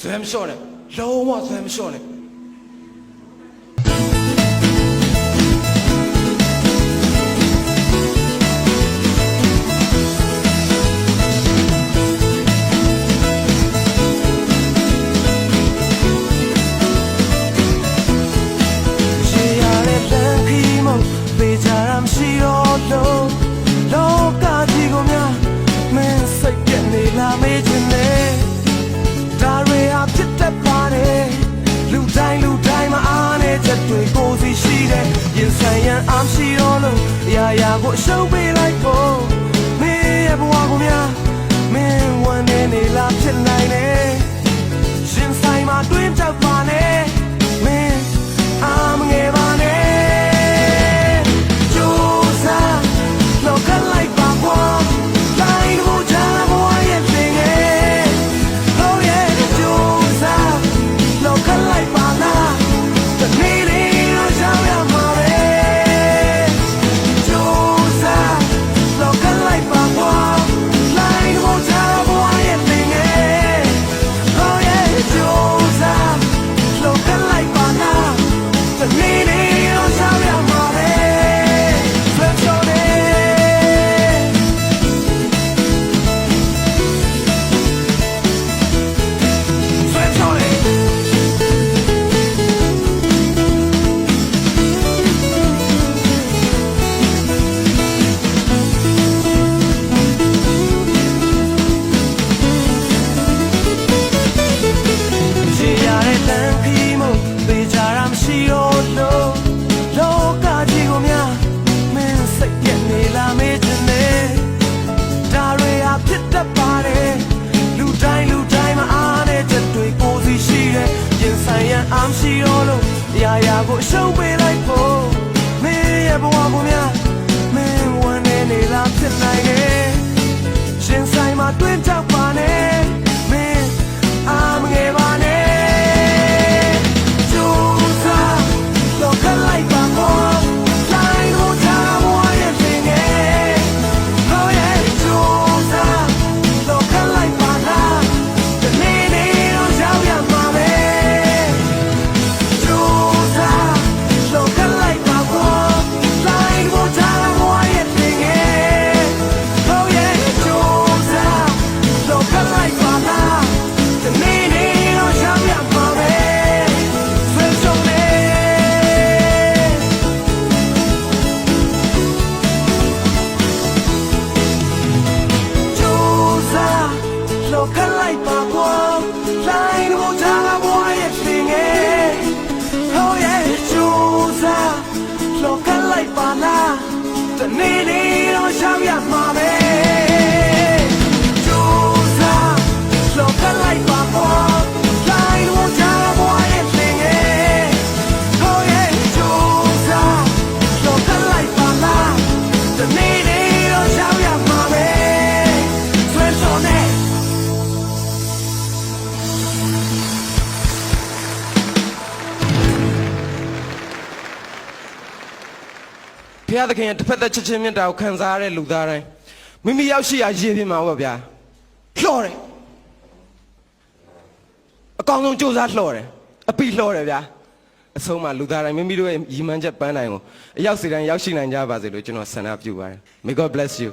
Thë e mësone Lo ma, thë e mësone တဲ့ရင်ဆိုင်ရန်အားရှိရောလို့အရာရာကိုအရှုံးပေး ရာရာကိုအရှုံးပေး Minute. ဘုရားသခင်ရဲ့တစ်ဖက်သက်ချစ်ခြင်းမေတ္တာကိုခံစားရတဲ့လူသားတိုင်းမိမိရောက်ရှိရာရည်ပြင်မှာပေါ့ဗျာလှော်တယ်အကောင်းဆုံးစူးစမ်းလှော်တယ်အပိလှော်တယ်ဗျာအဆုံးမှာလူသားတိုင်းမိမိတို့ရဲ့ရည်မှန်းချက်ပန်းတိုင်းကိုအရောက်စီတိုင်းရောက်ရှိနိုင်ကြပါစေလို့ကျွန်တော်ဆန္ဒပြုပါတယ် May God bless you